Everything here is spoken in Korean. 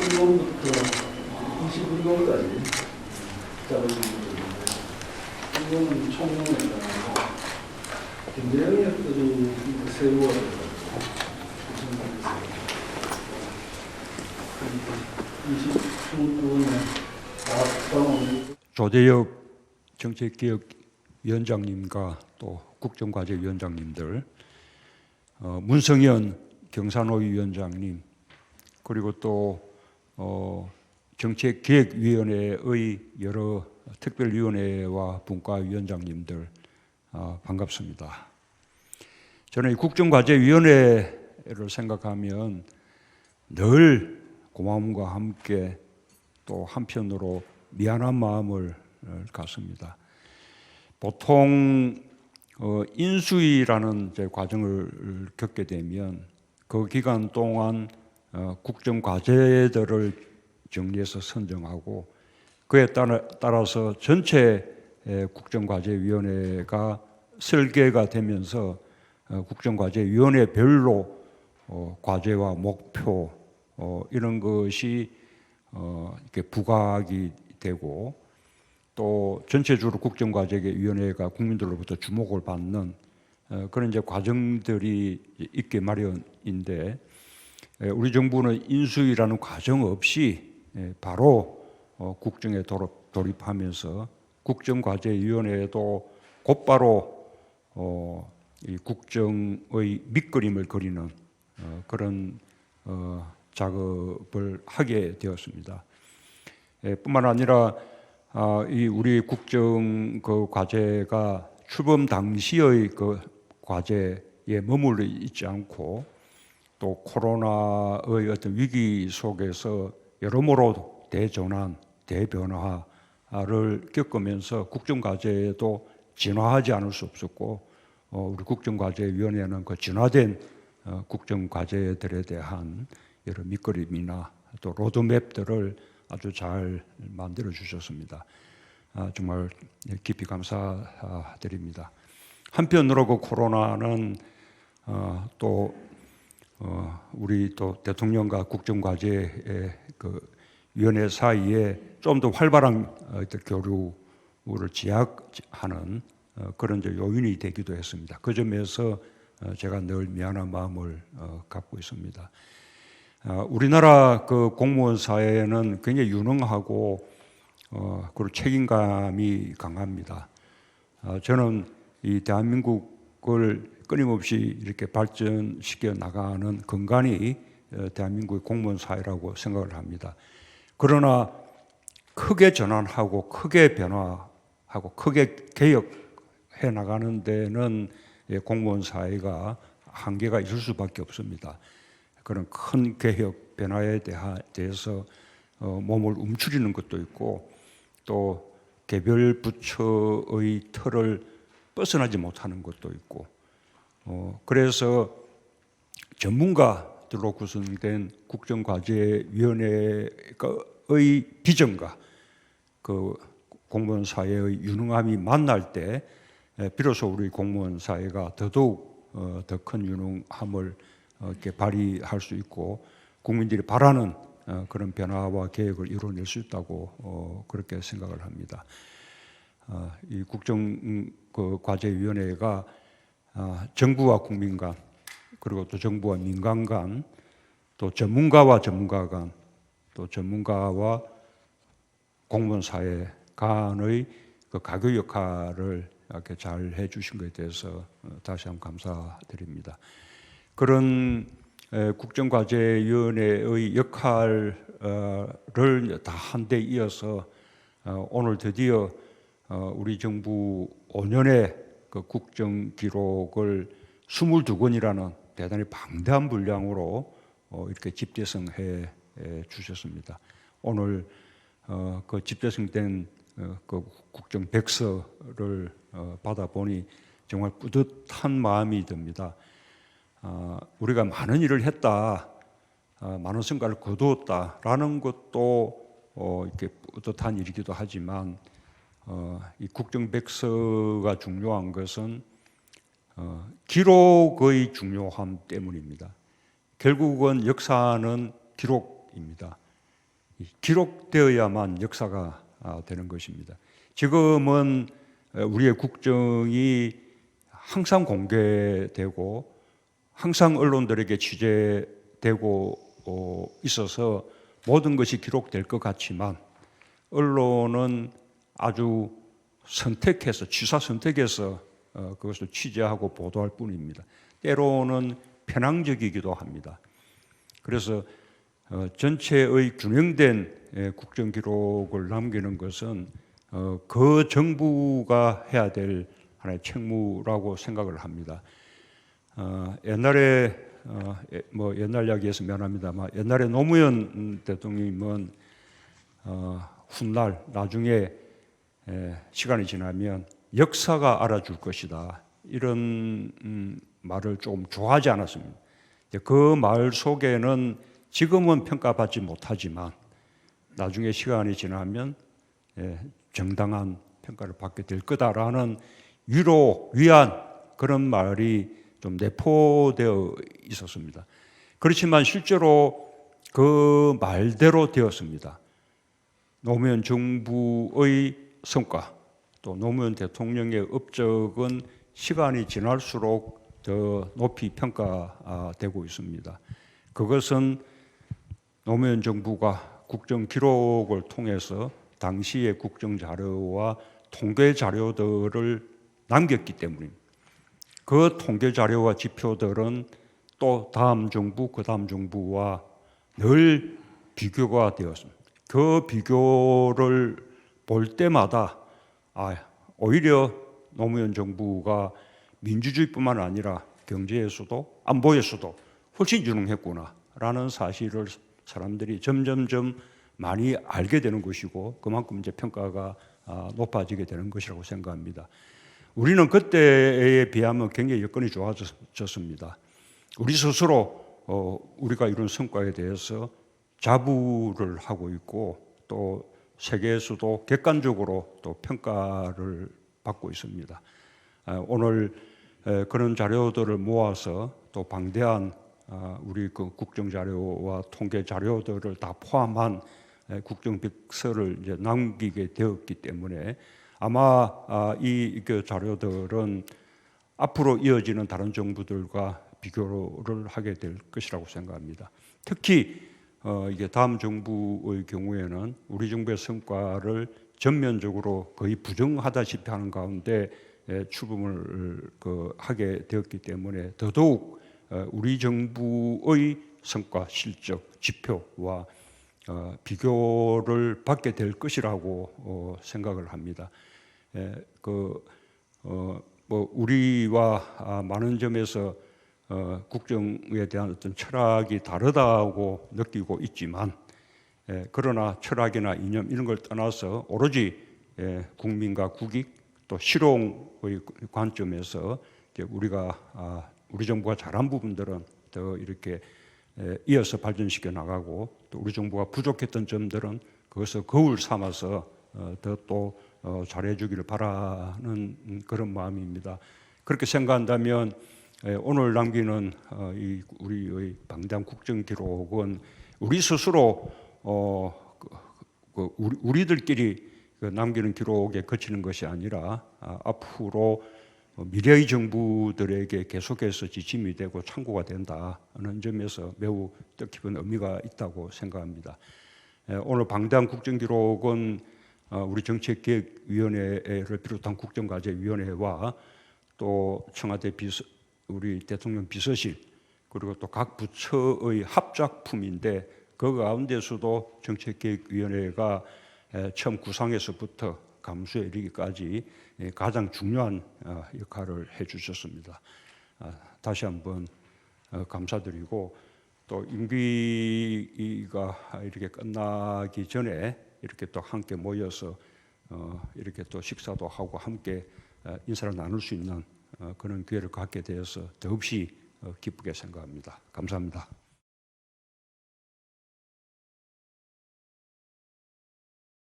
1번부터. 21번까지? 자료를 있는데 이거는 총론에 김대영이었더니 세월을 26번에 다음 조대엽 정책개혁위원장님과 또 국정과제위원장님들, 어, 문성현 경산호위 위원장님, 그리고 또 어, 정책기획위원회의 여러 특별위원회와 분과위원장님들 어, 반갑습니다. 저는 이 국정과제위원회를 생각하면 늘 고마움과 함께 또 한편으로 미안한 마음을 어, 갖습니다. 보통 어, 인수위라는 과정을 겪게 되면 그 기간 동안 어, 국정 과제들을 정리해서 선정하고 그에 따라, 따라서 전체 에, 국정과제위원회가 설계가 되면서 어, 국정과제위원회별로 어, 과제와 목표 어, 이런 것이 어, 이렇게 부각이 되고 또 전체적으로 국정과제위원회가 국민들로부터 주목을 받는 어, 그런 이제 과정들이 있게 마련인데 에, 우리 정부는 인수위라는 과정 없이 에, 바로 어, 국정에 돌입, 돌입하면서 국정과제위원회에도 곧바로 어, 이 국정의 밑그림을 그리는 어, 그런 어, 작업을 하게 되었습니다. 예, 뿐만 아니라 아, 이 우리 국정 그 과제가 출범 당시의 그 과제에 머물러 있지 않고 또 코로나의 어떤 위기 속에서 여러모로 대전환, 대변화를 겪으면서 국정 과제도 진화하지 않을 수 없었고 어, 우리 국정과제위원회는 그 진화된 어, 국정과제들에 대한 여러 밑그림이나 또 로드맵들을 아주 잘 만들어 주셨습니다. 아, 정말 깊이 감사드립니다. 한편으로 그 코로나는 어, 또 어, 우리 또 대통령과 국정과제의 그 위원회 사이에 좀 더 활발한 어, 교류를 지향하는 어, 그런 요인이 되기도 했습니다. 그 점에서 어, 제가 늘 미안한 마음을 어, 갖고 있습니다. 어, 우리나라 그 공무원 사회는 굉장히 유능하고 어, 그리고 책임감이 강합니다. 어, 저는 이 대한민국을 끊임없이 이렇게 발전시켜 나가는 근간이 어, 대한민국의 공무원 사회라고 생각을 합니다. 그러나 크게 전환하고 크게 변화하고 크게 개혁해 나가는 데는 예, 공무원 사회가 한계가 있을 수밖에 없습니다. 그런 큰 개혁 변화에 대해서 어, 몸을 움츠리는 것도 있고 또 개별 부처의 틀을 벗어나지 못하는 것도 있고 어, 그래서 전문가들로 구성된 국정과제위원회의 비전과 그 공무원 사회의 유능함이 만날 때 에, 비로소 우리 공무원 사회가 더더욱 어, 더큰 유능함을 어, 이렇게 발휘할 수 있고 국민들이 바라는 어, 그런 변화와 계획을 이루어낼 수 있다고 어, 그렇게 생각을 합니다. 어, 이 국정 음, 그 정부와 국민 간 그리고 또 정부와 민간 간 또 전문가와 전문가 간 또 전문가와 공무원 사회 간의 그 가교 역할을 이렇게 잘 해주신 것에 대해서 어, 다시 한번 감사드립니다. 그런 에, 국정과제위원회의 역할을 다 한데 이어서 어, 오늘 드디어 어, 우리 정부 5년의 그 국정 기록을 22권이라는 대단히 방대한 분량으로 어, 이렇게 집대성해 에, 주셨습니다. 오늘 어, 그 집대성된 어, 그 국정 백서를 어, 받아보니 정말 뿌듯한 마음이 듭니다. 아, 우리가 많은 일을 했다, 아, 많은 성과를 거두었다라는 것도 어, 이렇게 뿌듯한 일이기도 하지만 어, 이 국정백서가 중요한 것은 어, 기록의 중요함 때문입니다. 결국은 역사는 기록입니다. 이 기록되어야만 역사가 아, 되는 것입니다. 지금은 어, 우리의 국정이 항상 공개되고 항상 언론들에게 취재되고 어, 있어서 모든 것이 기록될 것 같지만 언론은 아주 선택해서 취사 선택해서 어, 그것을 취재하고 보도할 뿐입니다. 때로는 편향적이기도 합니다. 그래서 어, 전체의 균형된 예, 국정 기록을 남기는 것은 어, 그 정부가 해야 될 하나의 책무라고 생각을 합니다. 어, 옛날에 어, 예, 뭐 옛날 이야기에서 미안합니다만 옛날에 노무현 대통령님은 어, 훗날 나중에 에, 시간이 지나면 역사가 알아줄 것이다 이런 음, 말을 조금 좋아하지 않았습니다. 그 말 속에는 지금은 평가받지 못하지만 나중에 시간이 지나면 예, 정당한 평가를 받게 될 거다라는 위로 위안 그런 말이 좀 내포되어 있었습니다. 그렇지만 실제로 그 말대로 되었습니다. 노무현 정부의 성과 또 노무현 대통령의 업적은 시간이 지날수록 더 높이 평가되고 있습니다. 그것은 노무현 정부가 국정 기록을 통해서 당시의 국정 자료와 통계 자료들을 남겼기 때문입니다. 그 통계 자료와 지표들은 또 다음 정부, 그 다음 정부와 늘 비교가 되었습니다. 그 비교를 볼 때마다 아, 오히려 노무현 정부가 민주주의뿐만 아니라 경제에서도 안보에서도 훨씬 유능했구나라는 사실을 사람들이 점점점 많이 알게 되는 것이고 그만큼 이제 평가가 아, 높아지게 되는 것이라고 생각합니다. 우리는 그때에 비하면 굉장히 여건이 좋아졌습니다. 우리 스스로 어, 우리가 이룬 성과에 대해서 자부를 하고 있고 또 세계에서도 객관적으로 또 평가를 받고 있습니다. 아, 오늘 에, 그런 자료들을 모아서 또 방대한 아, 우리 그 국정 자료와 통계 자료들을 다 포함한 에, 국정 백서를 이제 남기게 되었기 때문에 아마 아, 이그 자료들은 앞으로 이어지는 다른 정부들과 비교를 하게 될 것이라고 생각합니다. 특히 어, 이게 다음 정부의 경우에는 우리 정부의 성과를 전면적으로 거의 부정하다시피 하는 가운데 에, 출범을 그 하게 되었기 때문에 더더욱 어, 우리 정부의 성과, 실적, 지표와 어, 비교를 받게 될 것이라고 어, 생각을 합니다. 에, 그, 어, 뭐 우리와 아, 많은 점에서 어, 국정에 대한 어떤 철학이 다르다고 느끼고 있지만 에, 그러나 철학이나 이념 이런 걸 떠나서 오로지 에, 국민과 국익 또 실용의 관점에서 우리가 아, 우리 정부가 잘한 부분들은 더 이렇게 에, 이어서 발전시켜 나가고 또 우리 정부가 부족했던 점들은 그것을 거울 삼아서 어, 더또 어, 잘해주기를 바라는 그런 마음입니다. 그렇게 생각한다면 에, 오늘 남기는 어, 이 우리의 방대한 국정 기록은 우리 스스로 어, 그, 그 우리, 우리들끼리 그 남기는 기록에 그치는 것이 아니라 아, 앞으로 미래의 정부들에게 계속해서 지침이 되고 참고가 된다는 점에서 매우 뜻깊은 의미가 있다고 생각합니다. 에, 오늘 방대한 국정 기록은 어, 우리 정책기획위원회를 비롯한 국정과제위원회와 또 청와대 비서, 우리 대통령 비서실 그리고 또 각 부처의 합작품인데 그 가운데서도 정책기획위원회가 에, 처음 구상에서부터 감수에 이르기까지 에, 가장 중요한 어, 역할을 해주셨습니다. 아, 다시 한번 어, 감사드리고 또 임기가 이렇게 끝나기 전에 이렇게 또 함께 모여서 어, 이렇게 또 식사도 하고 함께 어, 인사를 나눌 수 있는 어, 그런 기회를 갖게 되어서 더없이 어, 기쁘게 생각합니다. 감사합니다.